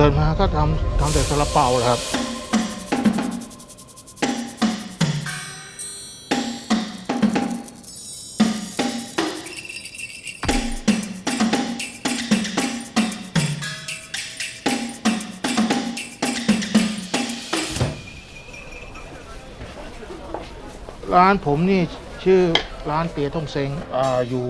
กิดมาก็ทำทำแต่ซาลาเปาครับ ร้านผมนี่ชื่อ ร้านเตียท่งเซ็งออยู่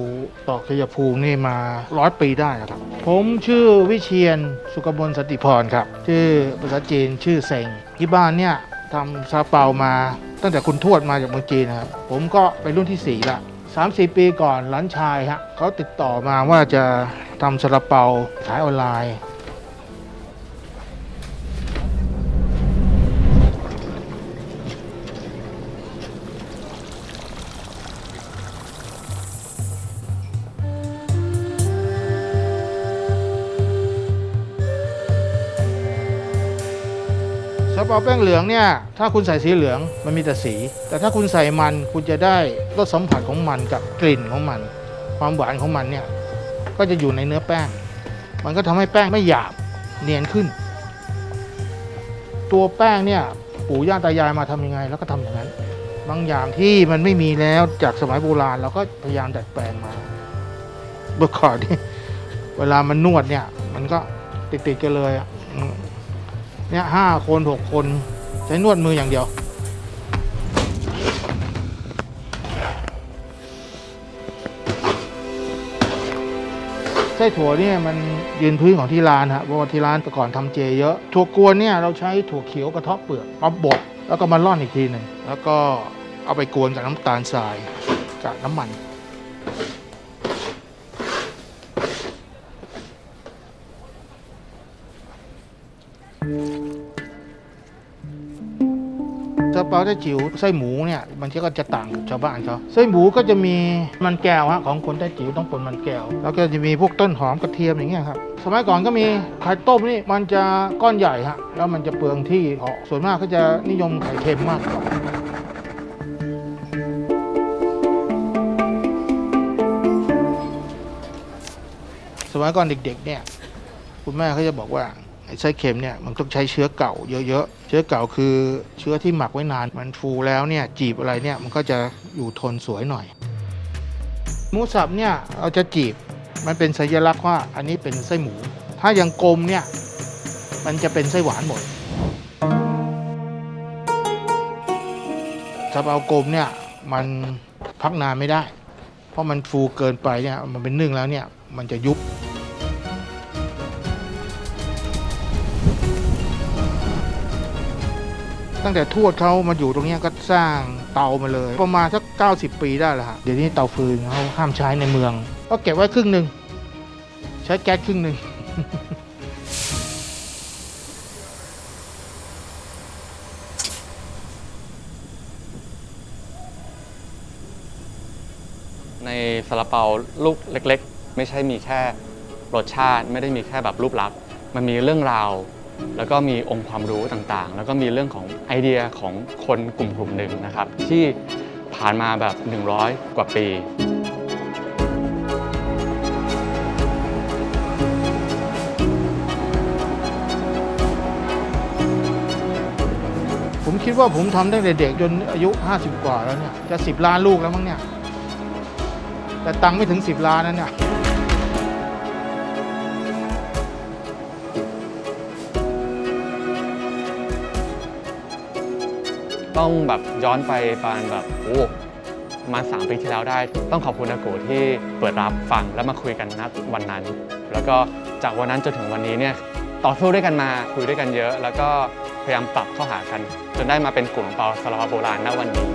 ตอกชัยภูมินี่มาร้อยปีได้ครับ ผมชื่อวิเชียนสุกมลสนติพรครับ ชื่อภาษาจีนชื่อเซ็งที่บ้านเนี่ยทำซาเปามา ตั้งแต่คุณทวดมาจากเมืองจีนนะครับ ผมก็เป็นรุ่นที่4ละสามสี่ปีก่อนหลานชายฮะเขาติดต่อมาว่าจะทำซาลาเปาขายออนไลน์ ซาลาเปาแป้งเหลืองเนี่ยถ้าคุณใส่สีเหลืองมันมีแต่สี แต่ถ้าคุณใส่มันคุณจะได้รสสัมผัสของมันกับกลิ่นของมัน ความหวานของมันเนี่ยก็จะอยู่ในเนื้อแป้ง มันก็ทำให้แป้งไม่หยาบเนียนขึ้น ตัวแป้งเนี่ยปู่ย่าตายายมาทำยังไง แล้วก็ทำอย่างนั้น บางอย่างที่มันไม่มีแล้วจากสมัยโบราณเราก็พยายามดัดแปลงมาเมื่อก่อนนี่เวลามันนวดเนี่ย มันก็ติดๆกันเลยอะ เนี่ยห้าคนหกคน ใช้นวดมืออย่างเดียว ไส้ถั่วเนี่ยมันยืนพื้นของที่ร้านฮะเพราะว่าที่ร้านแต่ก่อนทำเจเยอะ ถั่วกวนเนี่ยเราใช้ถั่วเขียวกระเทาะเปลือกมาบดแล้วก็มาร่อนอีกทีหนึ่งแล้วก็เอาไปกวนกับน้ำตาลทรายกับน้ำมัน ซาเปาไต้จิ๋วไส้หมูเนี่ยมันก็จะต่างชาวบ้านเขาไส้หมูก็จะมีมันแก้วฮะของคนไต้จิ๋วต้องปนมันแก้ว แล้วก็จะมีพวกต้นหอมกระเทียมอย่างเงี้ยครับสมัยก่อนก็มีไข่ต้มนี่มันจะก้อนใหญ่ฮะแล้วมันจะเปลืองที่เหาะส่วนมากก็จะนิยมไข่เค็มมากกว่าสมัยก่อนเด็กๆเนี่ยคุณแม่เขาจะบอกว่า ไส้เค็มเนี่ยมันต้องใช้เชื้อเก่าเยอะๆ เชื้อเก่าคือเชื้อที่หมักไว้นาน มันฟูแล้วเนี่ยจีบอะไรเนี่ยมันก็จะอยู่ทนสวยหน่อย หมูสับเนี่ยเราจะจีบมันเป็นสัญลักษณ์ว่าอันนี้เป็นไส้หมู ถ้ายังกลมเนี่ยมันจะเป็นไส้หวานหมดซาเปากลมเนี่ยมันพักนานไม่ได้ เพราะมันฟูเกินไปเนี่ยมันเป็นนึ่งแล้วเนี่ยมันจะยุบ ตั้งแต่ทวดเขามาอยู่ตรงนี้ก็สร้างเตามาเลย ประมาณสัก 90 ปีได้แล้วฮะเดี๋ยวนี้เตาฟืนเขาห้ามใช้ในเมือง ก็เก็บไว้ครึ่งหนึ่งใช้แก๊สครึ่งหนึ่งในซาลาเปาลูกเล็ก ๆ ไม่ใช่มีแค่รสชาติ ไม่ได้มีแค่แบบรูปลักษณ์มันมีเรื่องราว แล้วก็มีองค์ความรู้ต่างๆ แล้วก็มีเรื่องของไอเดียของคนกลุ่มกลุ่มหนึ่งนะครับ ที่ผ่านมาแบบ 100 กว่าปีผมคิดว่าผมทำตั้งแต่เด็กจนอายุ 50 กว่าแล้วเนี่ย จะ 10 ล้านลูกแล้วมั้งเนี่ย แต่ตังค์ไม่ถึง 10 ล้านนั่นเนี่ย ต้องแบบย้อนไปประมาณแบบโอ้ประมา3ปีที่แล้วได้ ต้องขอบคุณอากูที่เปิดรับฟังแล้วมาคุยกันณวันนั้น แล้วก็จากวันนั้นจนถึงวันนี้เนี่ยต่อสู้ด้วยกันมาคุยด้วยกันเยอะ แล้วก็พยายามปรับเข้าหากัน จนได้มาเป็นกลุ่มเปาสลาโบราณณวันนี้